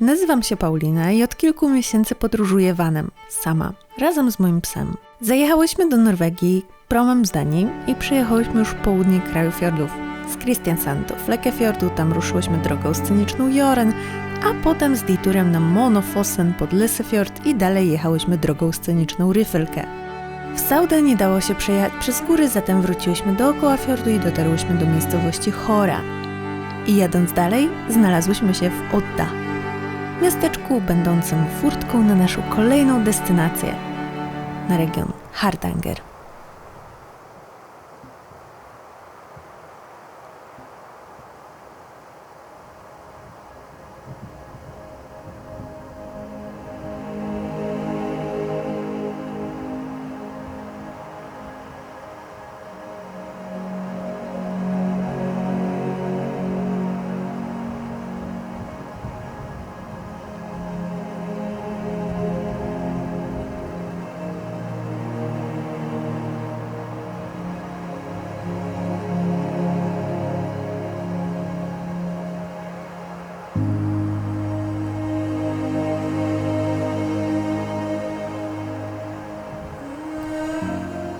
Nazywam się Paulina i od kilku miesięcy podróżuję vanem, sama, razem z moim psem. Zajechałyśmy do Norwegii promem z Danii i przyjechałyśmy już w południe kraju fiordów. Z Kristiansand do Flekkefjordu, tam ruszyłyśmy drogą sceniczną Joren, a potem z deturem na Monofossen pod Lysefjord i dalej jechałyśmy drogą sceniczną Ryfelke. W Saudę nie dało się przejechać przez góry, zatem wróciłyśmy dookoła fiordu i dotarłyśmy do miejscowości Chora. I jadąc dalej, znalazłyśmy się w Odda, miasteczku będącym furtką na naszą kolejną destynację, na region Hardanger.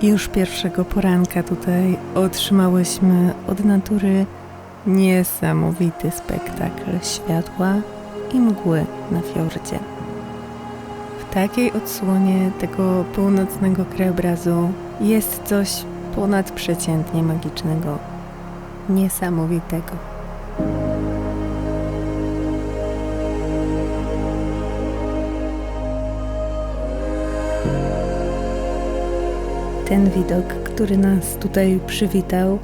Już pierwszego poranka tutaj otrzymałyśmy od natury niesamowity spektakl światła i mgły na fiordzie. W takiej odsłonie tego północnego krajobrazu jest coś ponadprzeciętnie magicznego, niesamowitego. Ten widok, który nas tutaj przywitał,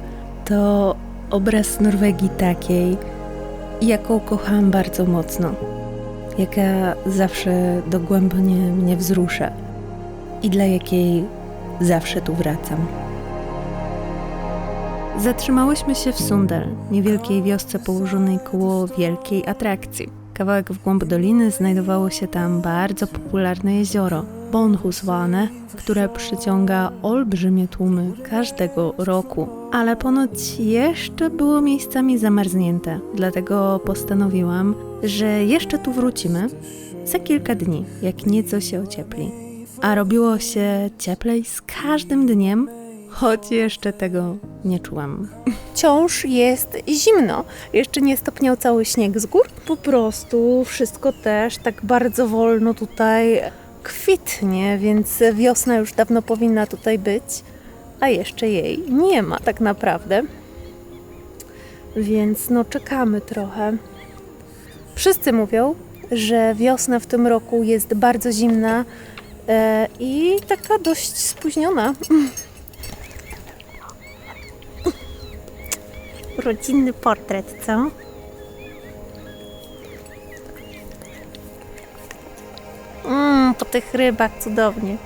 to obraz Norwegii takiej, jaką kocham bardzo mocno, jaka zawsze dogłębnie mnie wzrusza i dla jakiej zawsze tu wracam. Zatrzymałyśmy się w Sundal, niewielkiej wiosce położonej koło wielkiej atrakcji. Kawałek w głąb doliny znajdowało się tam bardzo popularne jezioro, Bonhuswane, które przyciąga olbrzymie tłumy każdego roku, ale ponoć jeszcze było miejscami zamarznięte, dlatego postanowiłam, że jeszcze tu wrócimy za kilka dni, jak nieco się ociepli. A robiło się cieplej z każdym dniem, choć jeszcze tego nie czułam. Wciąż jest zimno. Jeszcze nie stopniał cały śnieg z gór. Po prostu wszystko też tak bardzo wolno tutaj kwitnie, więc wiosna już dawno powinna tutaj być, a jeszcze jej nie ma tak naprawdę. Więc no czekamy trochę. Wszyscy mówią, że wiosna w tym roku jest bardzo zimna e, i taka dość spóźniona. Rodzinny portret, co? Po tych rybach cudownie.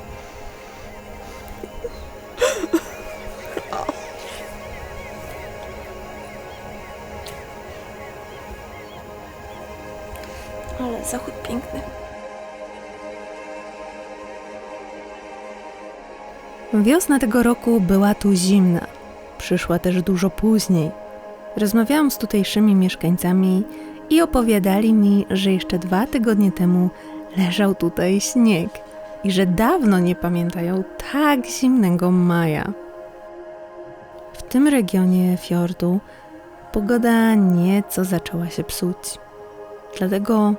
Ale zachód piękny. Wiosna tego roku była tu zimna. Przyszła też dużo później. Rozmawiałam z tutejszymi mieszkańcami i opowiadali mi, że jeszcze dwa tygodnie temu leżał tutaj śnieg i że dawno nie pamiętają tak zimnego maja. W tym regionie fiordu pogoda nieco zaczęła się psuć. Dlatego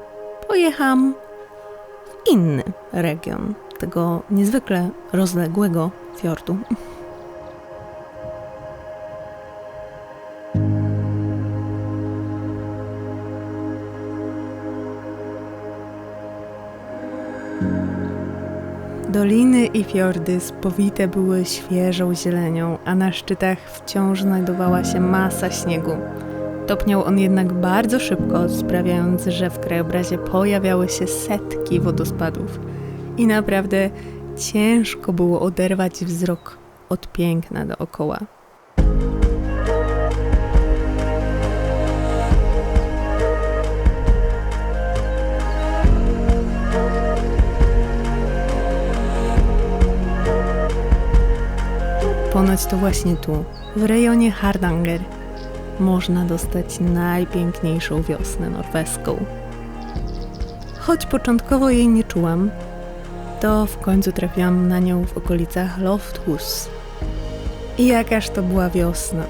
pojechałam w inny region tego niezwykle rozległego fiordu. Doliny i fiordy spowite były świeżą zielenią, a na szczytach wciąż znajdowała się masa śniegu. Topniał on jednak bardzo szybko, sprawiając, że w krajobrazie pojawiały się setki wodospadów. I naprawdę ciężko było oderwać wzrok od piękna dookoła. To właśnie tu, w rejonie Hardanger, można dostać najpiękniejszą wiosnę norweską. Choć początkowo jej nie czułam, to w końcu trafiłam na nią w okolicach Lofthus. I jakaż to była wiosna.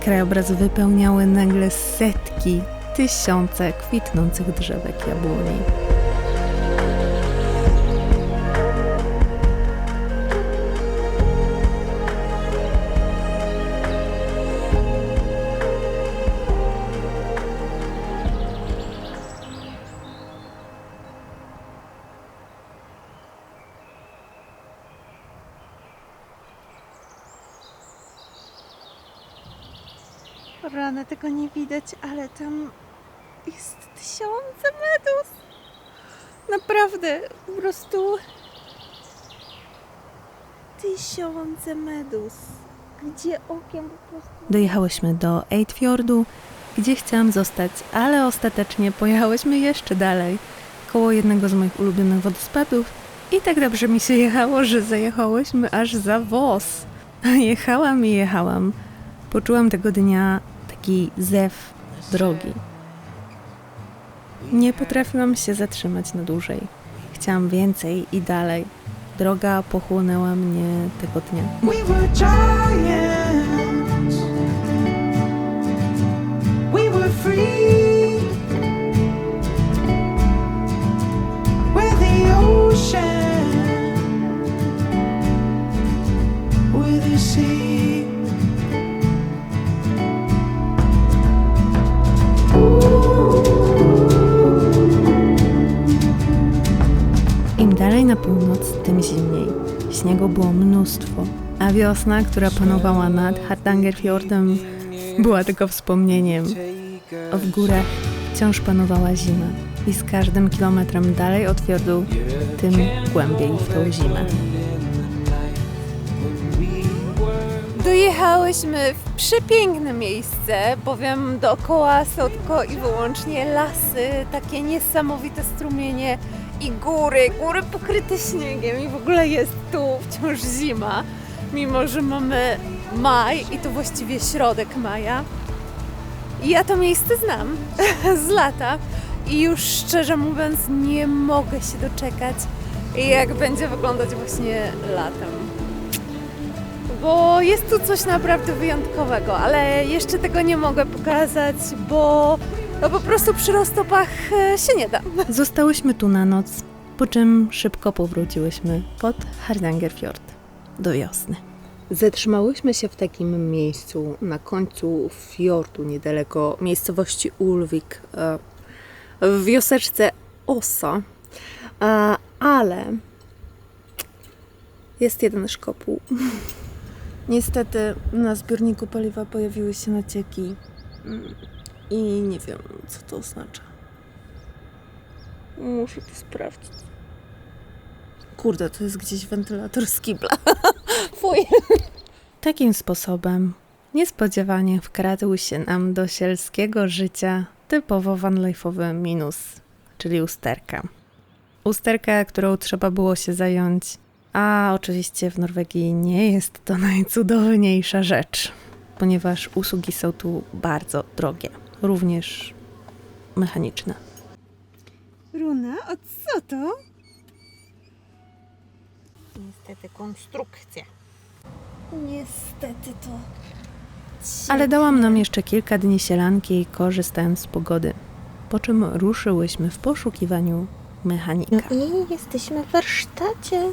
Krajobraz wypełniały nagle setki, tysiące kwitnących drzewek jabłoni. Tego nie widać, ale tam jest tysiące medus. Naprawdę, po prostu tysiące medus. Gdzie okiem po prostu. Dojechałyśmy do Eidfjordu, gdzie chciałam zostać, ale ostatecznie pojechałyśmy jeszcze dalej, koło jednego z moich ulubionych wodospadów i tak dobrze mi się jechało, że zajechałyśmy aż za Wos. Jechałam i jechałam. Poczułam tego dnia taki zew drogi. Nie potrafiłam się zatrzymać na dłużej. Chciałam więcej i dalej. Droga pochłonęła mnie tego dnia. Śniegu było mnóstwo, a wiosna, która panowała nad Hardangerfjordem, była tylko wspomnieniem. W górach wciąż panowała zima i z każdym kilometrem dalej od fiordu, tym głębiej w tą zimę. Dojechałyśmy w przepiękne miejsce, bowiem dookoła są tylko i wyłącznie lasy, takie niesamowite strumienie i góry, góry pokryte śniegiem i w ogóle jest tu wciąż zima, mimo że mamy maj i to właściwie środek maja. I ja to miejsce znam z lata i już szczerze mówiąc nie mogę się doczekać, jak będzie wyglądać właśnie latem bo jest tu coś naprawdę wyjątkowego, ale jeszcze tego nie mogę pokazać, bo no po prostu przy roztopach e, się nie da. Zostałyśmy tu na noc, po czym szybko powróciłyśmy pod Hardangerfjord do wiosny. Zatrzymałyśmy się w takim miejscu na końcu fiordu, niedaleko miejscowości Ulvik, e, w wioseczce Osa, E, ale jest jeden szkopuł. Niestety na zbiorniku paliwa pojawiły się nacieki Mm, i nie wiem, co to oznacza. Muszę to sprawdzić. Kurde, to jest gdzieś wentylator z kibla. Fuj. Takim sposobem niespodziewanie wkradł się nam do sielskiego życia typowo vanlife'owy minus, czyli usterka. Usterka, którą trzeba było się zająć, a oczywiście w Norwegii nie jest to najcudowniejsza rzecz, ponieważ usługi są tu bardzo drogie, również mechaniczne. Runa, a co to? Niestety konstrukcja. Niestety to. Ale dałam nam jeszcze kilka dni sielanki, korzystając z pogody, po czym ruszyłyśmy w poszukiwaniu mechanika. I jesteśmy w warsztacie.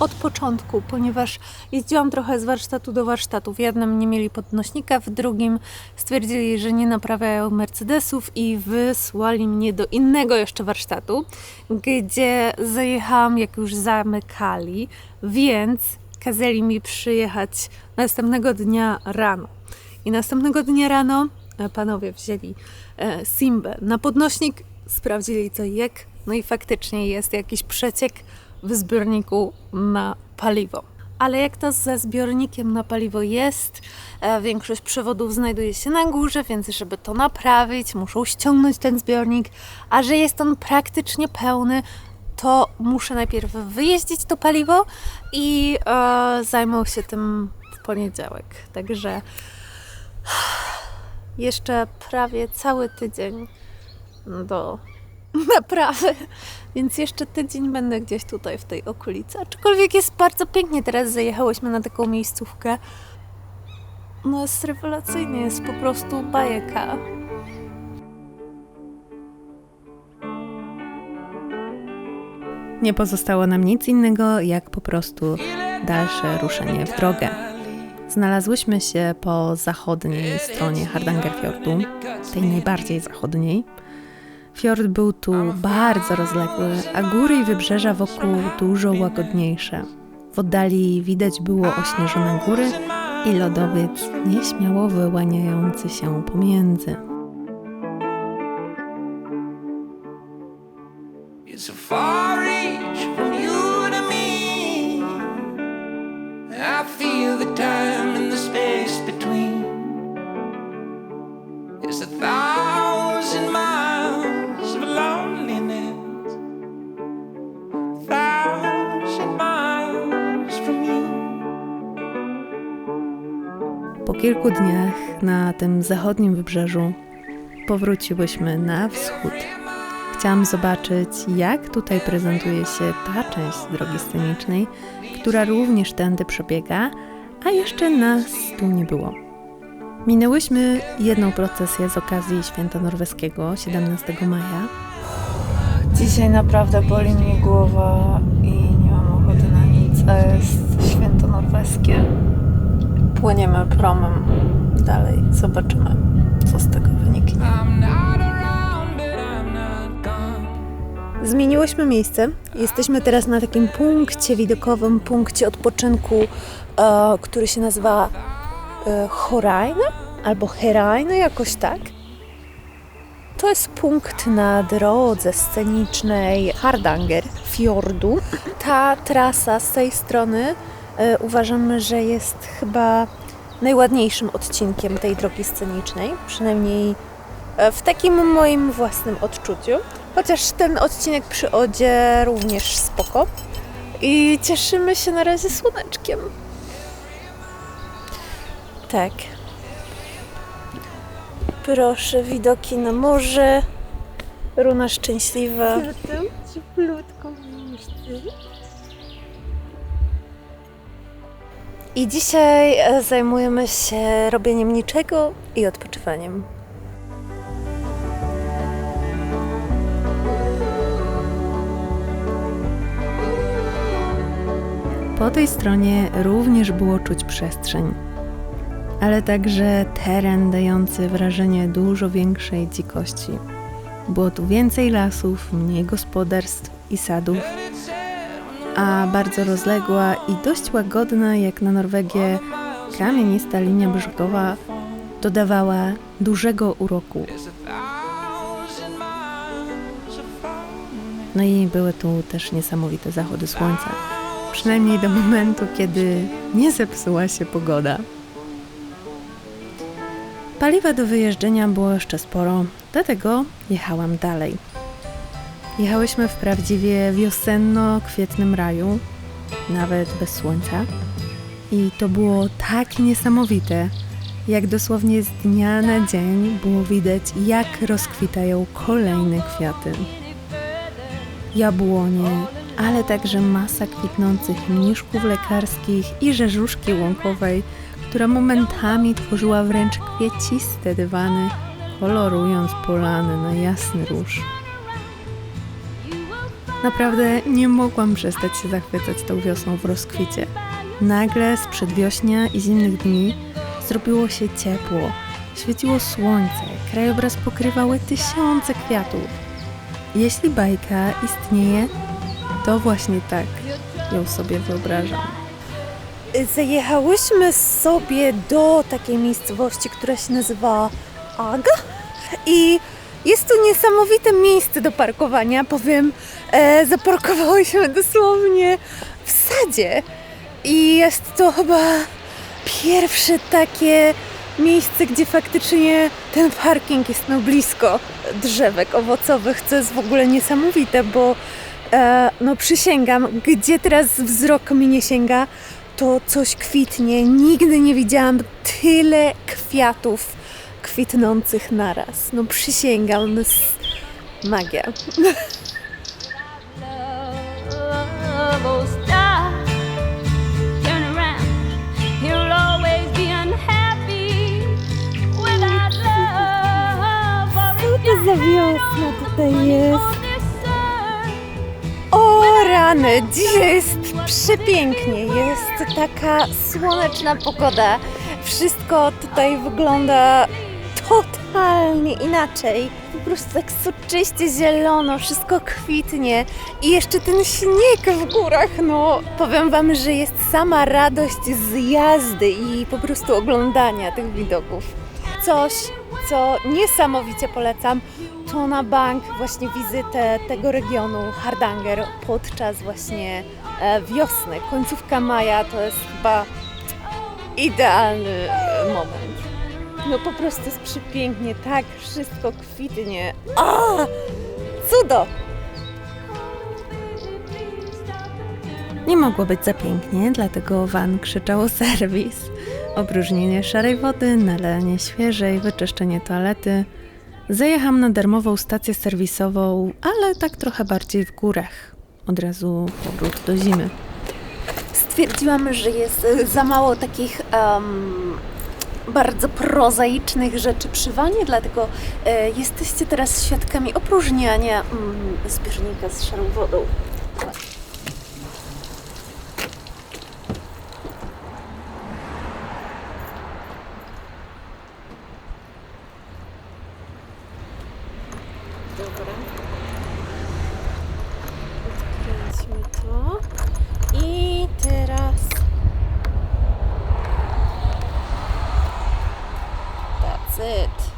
Od początku, ponieważ jeździłam trochę z warsztatu do warsztatu. W jednym nie mieli podnośnika, w drugim stwierdzili, że nie naprawiają Mercedesów i wysłali mnie do innego jeszcze warsztatu, gdzie zajechałam jak już zamykali, więc kazali mi przyjechać następnego dnia rano. I następnego dnia rano e, panowie wzięli e, Simbę na podnośnik, sprawdzili i jak, no i faktycznie jest jakiś przeciek w zbiorniku na paliwo. Ale jak to ze zbiornikiem na paliwo jest, e, większość przewodów znajduje się na górze, więc żeby to naprawić, muszą ściągnąć ten zbiornik, a że jest on praktycznie pełny, to muszę najpierw wyjeździć to paliwo i e, zajmą się tym w poniedziałek. Także Jeszcze prawie cały tydzień do naprawy, więc jeszcze tydzień będę gdzieś tutaj w tej okolicy. Aczkolwiek jest bardzo pięknie, teraz zajechałyśmy na taką miejscówkę. No jest rewelacyjnie, jest po prostu bajeka. Nie pozostało nam nic innego, jak po prostu dalsze ruszenie w drogę. Znalazłyśmy się po zachodniej stronie Hardangerfjordu, tej najbardziej zachodniej. Fjord był tu bardzo rozległy, a góry i wybrzeża wokół dużo łagodniejsze. W oddali widać było ośnieżone góry i lodowiec nieśmiało wyłaniający się pomiędzy. It's a kilku dniach na tym zachodnim wybrzeżu powróciłyśmy na wschód. Chciałam zobaczyć, jak tutaj prezentuje się ta część drogi scenicznej, która również tędy przebiega, a jeszcze nas tu nie było. Minęłyśmy jedną procesję z okazji święta norweskiego 17 maja. Dzisiaj naprawdę boli mnie głowa i nie mam ochoty na nic, a jest święto norweskie. Płyniemy promem dalej, zobaczymy, co z tego wyniknie. Zmieniłyśmy miejsce. Jesteśmy teraz na takim punkcie widokowym, punkcie odpoczynku, e, który się nazywa e, Horajne albo Herajne, jakoś tak. To jest punkt na drodze scenicznej Hardanger Fjordu. Ta trasa z tej strony uważamy, że jest chyba najładniejszym odcinkiem tej drogi scenicznej, przynajmniej e, w takim moim własnym odczuciu. Chociaż ten odcinek przy Odzie również spoko. I cieszymy się na razie słoneczkiem. Tak. Proszę, widoki na morze. Runa szczęśliwa. I dzisiaj e, zajmujemy się robieniem niczego i odpoczywaniem. Po tej stronie również było czuć przestrzeń, ale także teren dający wrażenie dużo większej dzikości. Było tu więcej lasów, mniej gospodarstw i sadów, a bardzo rozległa i dość łagodna jak na Norwegię kamienista linia brzegowa dodawała dużego uroku. No i były tu też niesamowite zachody słońca. Przynajmniej do momentu, kiedy nie zepsuła się pogoda. Paliwa do wyjeżdżenia było jeszcze sporo, dlatego jechałam dalej. Jechałyśmy w prawdziwie wiosenno-kwietnym raju, nawet bez słońca. I to było tak niesamowite, jak dosłownie z dnia na dzień było widać, jak rozkwitają kolejne kwiaty jabłonie, ale także masa kwitnących mniszków lekarskich i rzeżuszki łąkowej, która momentami tworzyła wręcz kwieciste dywany, kolorując polany na jasny róż. Naprawdę nie mogłam przestać się zachwycać tą wiosną w rozkwicie. Nagle z przedwiośnia i zimnych dni zrobiło się ciepło, świeciło słońce, krajobraz pokrywały tysiące kwiatów. Jeśli bajka istnieje, to właśnie tak ją sobie wyobrażam. Zajechałyśmy sobie do takiej miejscowości, która się nazywa Aga i jest tu niesamowite miejsce do parkowania, powiem, e, zaparkowałyśmy dosłownie w sadzie i jest to chyba pierwsze takie miejsce, gdzie faktycznie ten parking jest no blisko drzewek owocowych, co jest w ogóle niesamowite, bo e, no przysięgam, gdzie teraz wzrok mi nie sięga, to coś kwitnie. Nigdy nie widziałam tyle kwiatów kwitnących naraz. No przysięgam, no s- magia. Co za wiosna tutaj jest? O rany, dzisiaj jest przepięknie, jest taka słoneczna pogoda. Wszystko tutaj wygląda totalnie inaczej. Po prostu tak soczyście zielono, wszystko kwitnie i jeszcze ten śnieg w górach, no powiem Wam, że jest sama radość z jazdy i po prostu oglądania tych widoków. Coś, co niesamowicie polecam, to na bank właśnie wizytę tego regionu Hardanger podczas właśnie e, wiosny. Końcówka maja to jest chyba idealny moment. No po prostu jest przepięknie, tak, wszystko kwitnie. A! Cudo! Nie mogło być za pięknie, dlatego Van krzyczał o serwis. Opróżnienie szarej wody, nalanie świeżej, wyczyszczenie toalety. Zajechałam na darmową stację serwisową, ale tak trochę bardziej w górach. Od razu powrót do zimy. Stwierdziłam, że jest e, za mało takich em, bardzo prozaicznych rzeczy przy wanie, dlatego e, jesteście teraz świadkami opróżniania mm, zbiornika z szarą wodą. Dobra. Odkręćmy to. I teraz. That's it.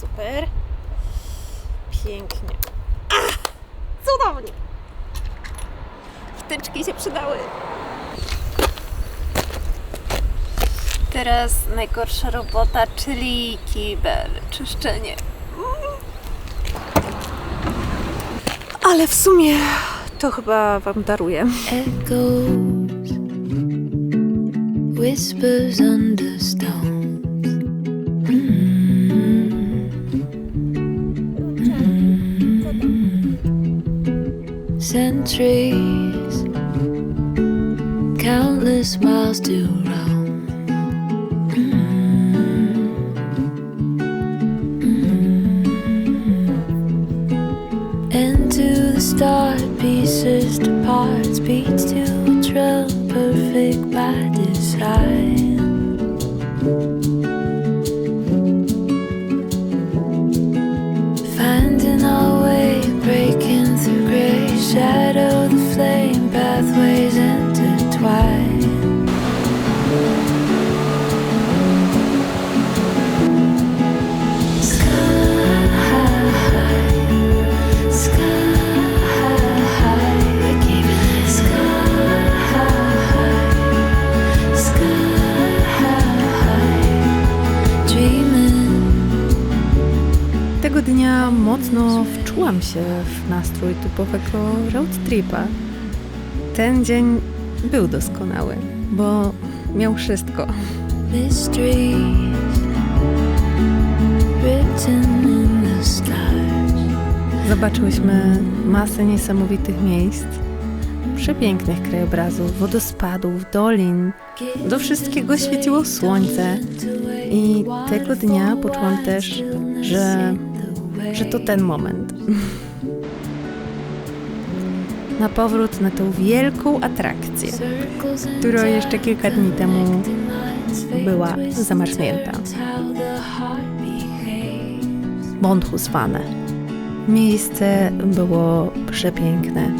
Super. Pięknie. Ach, cudownie. Wtyczki się przydały. Teraz najgorsza robota, czyli kibel, czyszczenie. Ale w sumie to chyba wam daruję. echoes, whispers under stones. Centuries, countless miles to pieces to parts, beats to Mocno wczułam się w nastrój typowego road tripa. Ten dzień był doskonały, bo miał wszystko. Zobaczyłyśmy masę niesamowitych miejsc, przepięknych krajobrazów, wodospadów, dolin. Do wszystkiego świeciło słońce i tego dnia poczułam też, że, że to ten moment. Na powrót na tą wielką atrakcję, która jeszcze kilka dni temu była zamarznięta. Bondhuswane. Miejsce było przepiękne.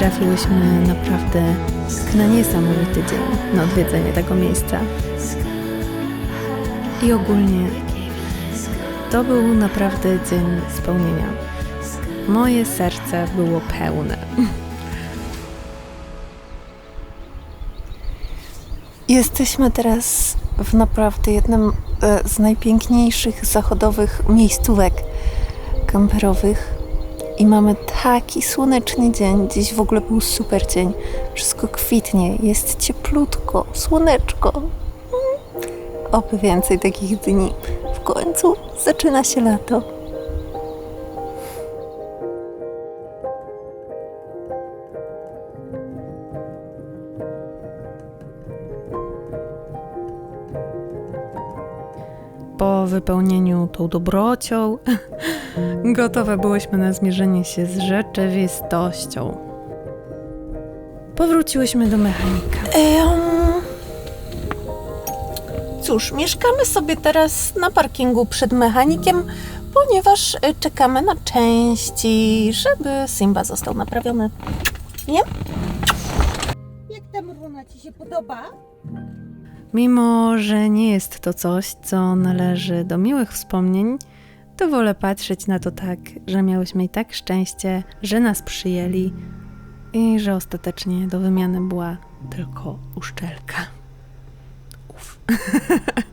Trafiłyśmy naprawdę na niesamowity dzień na odwiedzenie tego miejsca. I ogólnie to był naprawdę dzień spełnienia. Moje serce było pełne. Jesteśmy teraz w naprawdę jednym e, z najpiękniejszych zachodowych miejscówek, kamperowych i mamy taki słoneczny dzień. Dziś w ogóle był super dzień. Wszystko kwitnie, jest cieplutko, słoneczko. Mm. Oby więcej takich dni. W końcu zaczyna się lato. Wypełnieniu tą dobrocią, gotowe byłyśmy na zmierzenie się z rzeczywistością. Powróciłyśmy do mechanika. Cóż, mieszkamy sobie teraz na parkingu przed mechanikiem, ponieważ y, czekamy na części, żeby Simba został naprawiony. Nie? Jak tam runa ci się podoba? Mimo, że nie jest to coś, co należy do miłych wspomnień, to wolę patrzeć na to tak, że miałyśmy i tak szczęście, że nas przyjęli i że ostatecznie do wymiany była tylko uszczelka. Uf.